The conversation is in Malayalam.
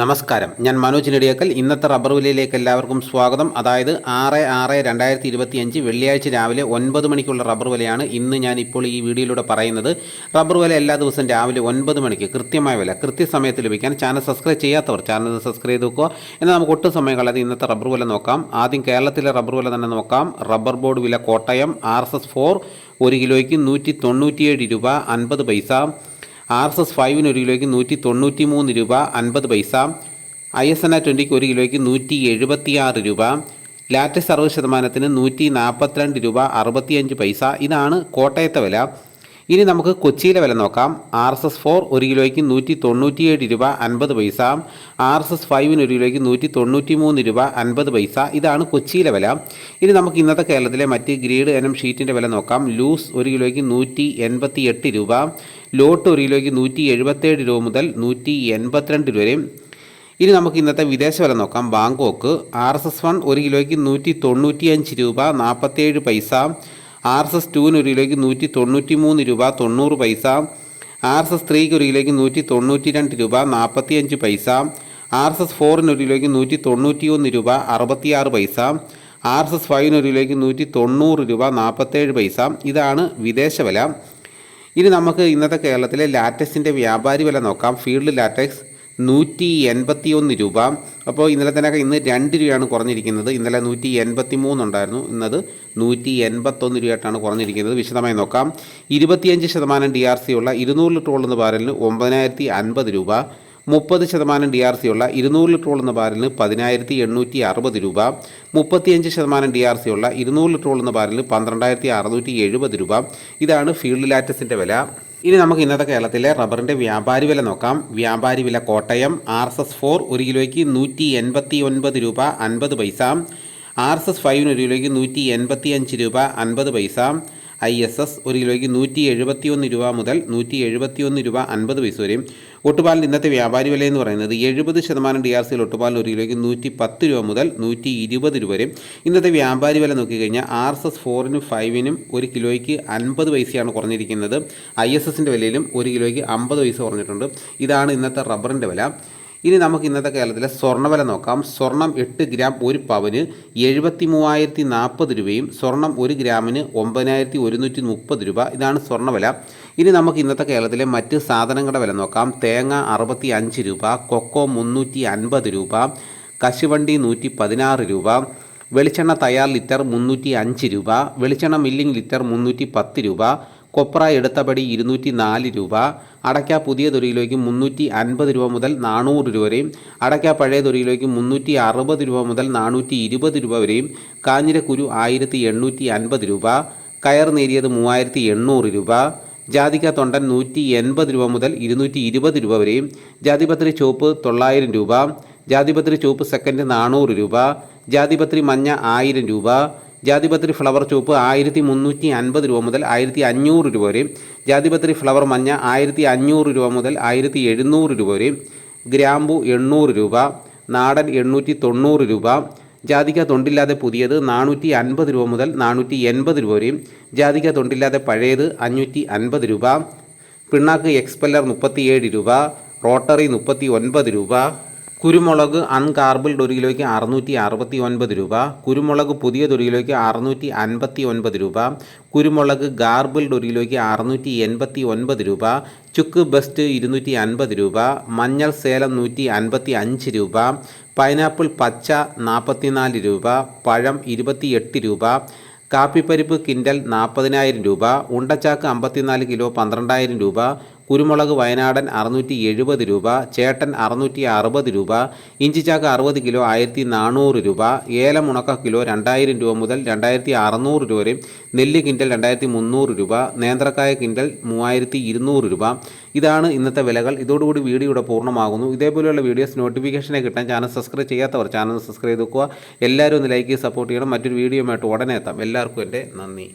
നമസ്കാരം. ഞാൻ മനോജ് നെടിയക്കൽ. ഇന്നത്തെ റബ്ബർ വിലയിലേക്ക് എല്ലാവർക്കും സ്വാഗതം. അതായത് ആറ് ആറ് രണ്ടായിരത്തി ഇരുപത്തി അഞ്ച് വെള്ളിയാഴ്ച രാവിലെ ഒൻപത് മണിക്കുള്ള റബ്ബർ വിലയാണ് ഇന്ന് ഞാൻ ഇപ്പോൾ ഈ വീഡിയോയിലൂടെ പറയുന്നത്. റബ്ബർ വില എല്ലാ ദിവസവും രാവിലെ ഒൻപത് മണിക്ക് കൃത്യമായ വില കൃത്യസമയത്ത് ലഭിക്കാൻ ചാനൽ സബ്സ്ക്രൈബ് ചെയ്യാത്തവർ ചാനൽ സബ്സ്ക്രൈബ് ചെയ്ത് വെക്കുക എന്നാൽ നമുക്ക് ഒട്ടും സമയം കളയാതെ ഇന്നത്തെ റബ്ബർ വില നോക്കാം. ആദ്യം കേരളത്തിലെ റബ്ബർ വില തന്നെ നോക്കാം. റബ്ബർ ബോർഡ് വില Kottayam R S S four ഒരു കിലോയ്ക്ക് നൂറ്റി തൊണ്ണൂറ്റിയേഴ് രൂപ അൻപത് പൈസ. ആർ എസ് എസ് ഫൈവിന് ഒരു കിലോയ്ക്ക് നൂറ്റി തൊണ്ണൂറ്റി മൂന്ന് രൂപ അൻപത് പൈസ ഐ എസ് എൻ ആ ട്വന്റിക്ക് ഒരു കിലോയ്ക്ക് നൂറ്റി എഴുപത്തിയാറ് രൂപ ലാറ്റസ് അറുപത് ശതമാനത്തിന് നൂറ്റി നാൽപ്പത്തിരണ്ട് രൂപ അറുപത്തിയഞ്ച് പൈസ. ഇതാണ് കോട്ടയത്തെ വില. ഇനി നമുക്ക് കൊച്ചിയിലെ വില നോക്കാം. ആർ എസ് എസ് ഫോർ ഒരു കിലോയ്ക്ക് നൂറ്റി തൊണ്ണൂറ്റിയേഴ് രൂപ അൻപത് പൈസ. ആർ എസ് എസ് ഫൈവിന് ഒരു കിലോയ്ക്ക് നൂറ്റി തൊണ്ണൂറ്റി മൂന്ന് രൂപ അൻപത് പൈസ. ഇതാണ് കൊച്ചിയിലെ വില. ഇനി നമുക്ക് ഇന്നത്തെ കേരളത്തിലെ മറ്റ് ഗ്രീഡ് എനം ഷീറ്റിന്റെ വില നോക്കാം. ലൂസ് ഒരു കിലോയ്ക്ക് നൂറ്റി എൺപത്തി എട്ട് രൂപ. ലോട്ട് ഒരു കിലോയ്ക്ക് നൂറ്റി എഴുപത്തേഴ് രൂപ മുതൽ നൂറ്റി എൺപത്തിരണ്ട് രൂപ വരെ ഇനി നമുക്ക് ഇന്നത്തെ വിദേശ വില നോക്കാം. Bangkok. R S S one ഒരു കിലോയ്ക്ക് നൂറ്റി തൊണ്ണൂറ്റിയഞ്ച് രൂപ നാൽപ്പത്തേഴ് പൈസ. ആർ എസ് എസ് ടുവിന് ഒരു കിലോയ്ക്ക് നൂറ്റി തൊണ്ണൂറ്റി മൂന്ന് രൂപ തൊണ്ണൂറ് പൈസ ആർ എസ് എസ് ത്രീക്ക് ഒരു കിലോയ്ക്ക് നൂറ്റി തൊണ്ണൂറ്റി രണ്ട് രൂപ നാൽപ്പത്തി അഞ്ച് പൈസ ആർ എസ് എസ് ഫോറിന് ഒരു കിലോയ്ക്ക് നൂറ്റി തൊണ്ണൂറ്റി ഒന്ന് രൂപ അറുപത്തിയാറ് പൈസ ആർ എസ് എസ് ഫൈവിന് ഒരു കിലോയ്ക്ക് നൂറ്റി തൊണ്ണൂറ് രൂപ നാൽപ്പത്തേഴ് പൈസ. ഇതാണ് വിദേശ വില. ഇനി നമുക്ക് ഇന്നത്തെ കേരളത്തിലെ ലാറ്റക്സിന്റെ വ്യാപാരി വില നോക്കാം. ഫീൽഡ് ലാറ്റക്സ് നൂറ്റി എൺപത്തി ഒന്ന് രൂപ. അപ്പോൾ ഇന്നലെ തന്നെ ഇന്ന് രണ്ട് രൂപയാണ് കുറഞ്ഞിരിക്കുന്നത്. ഇന്നലെ നൂറ്റി എൺപത്തി മൂന്നുണ്ടായിരുന്നു ഇന്നത് നൂറ്റി എൺപത്തൊന്ന് രൂപയായിട്ടാണ് കുറഞ്ഞിരിക്കുന്നത്. വിശദമായി നോക്കാം. ഇരുപത്തിയഞ്ച് ശതമാനം ഡി ആർ സി ഉള്ള ഇരുന്നൂറ് ലിറ്റർ ഉള്ളുന്ന ബാരലിന് ഒമ്പതിനായിരത്തി അൻപത് രൂപ. മുപ്പത് ശതമാനം ഡി ആർ സി ഉള്ള ഇരുന്നൂറ് ലിറ്റർ ഉള്ളുന്ന ബാരലിന് പതിനായിരത്തി എണ്ണൂറ്റി അറുപത് രൂപ. മുപ്പത്തിയഞ്ച് ശതമാനം ഡി ആർ സി ഉള്ള ഇരുന്നൂറ് ലിറ്റർ ഉള്ളുന്ന ബാരലിന് പന്ത്രണ്ടായിരത്തി അറുന്നൂറ്റി എഴുപത് രൂപ. ഇതാണ് ഫീൽഡ് ലാറ്റസിന്റെ വില. ഇനി നമുക്ക് ഇന്നത്തെ കേരളത്തിലെ റബ്ബറിന്റെ വ്യാപാരി വില നോക്കാം. വ്യാപാരി വില Kottayam R S S four ഒരു കിലോയ്ക്ക് നൂറ്റി എൺപത്തി ഒൻപത് രൂപ അൻപത് പൈസ. ആർ എസ് എസ് ഫൈവിന് ഒരു കിലോയ്ക്ക് നൂറ്റി എൺപത്തി അഞ്ച് രൂപ അൻപത് പൈസ. ഐ എസ് എസ് ഒരു കിലോയ്ക്ക് നൂറ്റി എഴുപത്തി ഒന്ന് രൂപ മുതൽ നൂറ്റി എഴുപത്തി ഒന്ന് രൂപ അൻപത് പൈസ വരെയും. ഒട്ടുപാലിന്റെ ഇന്നത്തെ വ്യാപാരി വില എന്ന് പറയുന്നത് എഴുപത് ശതമാനം ഡി ആർ സിയിൽ ഒട്ടുപാലിന് ഒരു കിലോയ്ക്ക് നൂറ്റി പത്ത് രൂപ മുതൽ നൂറ്റി ഇരുപത് രൂപ വരെയും. ഇന്നത്തെ വ്യാപാരി വില നോക്കിക്കഴിഞ്ഞാൽ ആർ എസ് എസ് ഫോറിനും ഫൈവിനും ഒരു കിലോയ്ക്ക് അൻപത് പൈസയാണ് കുറഞ്ഞിരിക്കുന്നത്. ഐ എസ് എസിന്റെ വിലയിലും ഒരു കിലോയ്ക്ക് അമ്പത് പൈസ കുറഞ്ഞിട്ടുണ്ട്. ഇതാണ് ഇന്നത്തെ റബ്ബറിന്റെ വില. ഇനി നമുക്ക് ഇന്നത്തെ കേരളത്തിലെ സ്വർണവില നോക്കാം. സ്വർണം എട്ട് ഗ്രാം ഒരു പവന് എഴുപത്തി മൂവായിരത്തി നാൽപ്പത് രൂപയും സ്വർണം ഒരു ഗ്രാമിന് ഒമ്പതിനായിരത്തി ഒരുന്നൂറ്റി മുപ്പത് രൂപ. ഇതാണ് സ്വർണവില. ഇനി നമുക്ക് ഇന്നത്തെ കേരളത്തിലെ മറ്റ് സാധനങ്ങളുടെ വില നോക്കാം. തേങ്ങ അറുപത്തി അഞ്ച് രൂപ കൊക്കോ മുന്നൂറ്റി അൻപത് രൂപ കശുവണ്ടി നൂറ്റി പതിനാറ് രൂപ വെളിച്ചെണ്ണ തയ്യാർ ലിറ്റർ മുന്നൂറ്റി അഞ്ച് രൂപ വെളിച്ചെണ്ണ മില്ലിംഗ് ലിറ്റർ മുന്നൂറ്റി പത്ത് രൂപ കൊപ്ര എടുത്തപടി ഇരുന്നൂറ്റി നാല് രൂപ അടയ്ക്ക പുതിയ തൊരിയിലേക്ക് മുന്നൂറ്റി അൻപത് രൂപ മുതൽ നാനൂറ് രൂപ വരെയും അടയ്ക്ക പഴയ തൊരിയിലേക്ക് മുന്നൂറ്റി അറുപത് രൂപ മുതൽ നാനൂറ്റി ഇരുപത് രൂപ വരെയും കാഞ്ഞിരക്കുരു ആയിരത്തി എണ്ണൂറ്റി അൻപത് രൂപ കയർ നേരിയത് മൂവായിരത്തി എണ്ണൂറ് രൂപ ജാതിക്ക തൊണ്ടൻ നൂറ്റി എൺപത് രൂപ മുതൽ ഇരുന്നൂറ്റി ഇരുപത് രൂപ വരെയും ജാതിപത്രി ചുവപ്പ് തൊള്ളായിരം രൂപ ജാതിപത്രി ചുവപ്പ് സെക്കൻഡ് നാനൂറ് രൂപ ജാതിപത്രി മഞ്ഞ ആയിരം രൂപ ജാതിപത്രി ഫ്ലവർ ചുവപ്പ് ആയിരത്തി മുന്നൂറ്റി അൻപത് രൂപ മുതൽ ആയിരത്തി അഞ്ഞൂറ് രൂപ വരെയും ജാതിപത്രി ഫ്ലവർ മഞ്ഞ ആയിരത്തി അഞ്ഞൂറ് രൂപ മുതൽ ആയിരത്തി എഴുന്നൂറ് രൂപ വരെയും ഗ്രാമ്പു എണ്ണൂറ് രൂപ നാടൻ എണ്ണൂറ്റി തൊണ്ണൂറ് രൂപ ജാതിക തൊണ്ടില്ലാതെ പുതിയത് നാനൂറ്റി അൻപത് രൂപ മുതൽ നാനൂറ്റി എൺപത് രൂപ വരെയും ജാതിക തൊണ്ടില്ലാതെ പഴയത് അഞ്ഞൂറ്റി അൻപത് രൂപ പിണ്ണാക്ക് എക്സ്പെല്ലർ മുപ്പത്തിയേഴ് രൂപ റോട്ടറി മുപ്പത്തി ഒൻപത് രൂപ കുരുമുളക് അൺകാർബിൾഡ് ഒരു കിലോയ്ക്ക് അറുന്നൂറ്റി അറുപത്തി ഒൻപത് രൂപ. കുരുമുളക് പുതിയത് ഒരു കിലോയ്ക്ക് അറുന്നൂറ്റി അൻപത്തി ഒൻപത് രൂപ. കുരുമുളക് ഗാർബിൾഡ് ഒരു കിലോയ്ക്ക് അറുന്നൂറ്റി എൺപത്തി ഒൻപത് രൂപ. ചുക്ക് ബെസ്റ്റ് ഇരുന്നൂറ്റി അൻപത് രൂപ. മഞ്ഞൾ സേലം നൂറ്റി അൻപത്തി അഞ്ച് രൂപ. പൈനാപ്പിൾ പച്ച നാൽപ്പത്തിനാല് രൂപ. പഴം ഇരുപത്തിയെട്ട് രൂപ. കാപ്പിപ്പരിപ്പ് കിൻഡൽ നാൽപ്പതിനായിരം രൂപ. ഉണ്ടച്ചാക്ക് അമ്പത്തിനാല് കിലോ പന്ത്രണ്ടായിരം രൂപ. കുരുമുളക് വയനാടൻ അറുന്നൂറ്റി എഴുപത് രൂപ ചേട്ടൻ അറുന്നൂറ്റി അറുപത് രൂപ ഇഞ്ചിച്ചാക്ക് അറുപത് കിലോ ആയിരത്തി നാനൂറ് രൂപ ഏലം ഉണക്ക കിലോ രണ്ടായിരം രൂപ മുതൽ രണ്ടായിരത്തി അറുന്നൂറ് രൂപ വരെയും നെല്ല് കിൻഡൽ രണ്ടായിരത്തി മുന്നൂറ് രൂപ നേന്ത്രക്കായ കിൻഡൽ മൂവായിരത്തി ഇരുന്നൂറ് രൂപ. ഇതാണ് ഇന്നത്തെ വിലകൾ. ഇതോടുകൂടി വീഡിയോ ഇവിടെ പൂർണമാകുന്നു. ഇതേപോലെയുള്ള വീഡിയോസ് നോട്ടിഫിക്കേഷനെ കിട്ടാൻ ചാനൽ സബ്സ്ക്രൈബ് ചെയ്യാത്തവർ ചാനൽ സബ്സ്ക്രൈബ് ചെയ്ത് വെക്കുക. എല്ലാവരും ഒന്ന് ലൈക്ക് സപ്പോർട്ട് ചെയ്യണം. മറ്റൊരു വീഡിയോയുമായിട്ട് ഉടനെ എത്താം. എല്ലാവർക്കും എന്റെ നന്ദി.